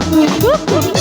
কুকু কুকু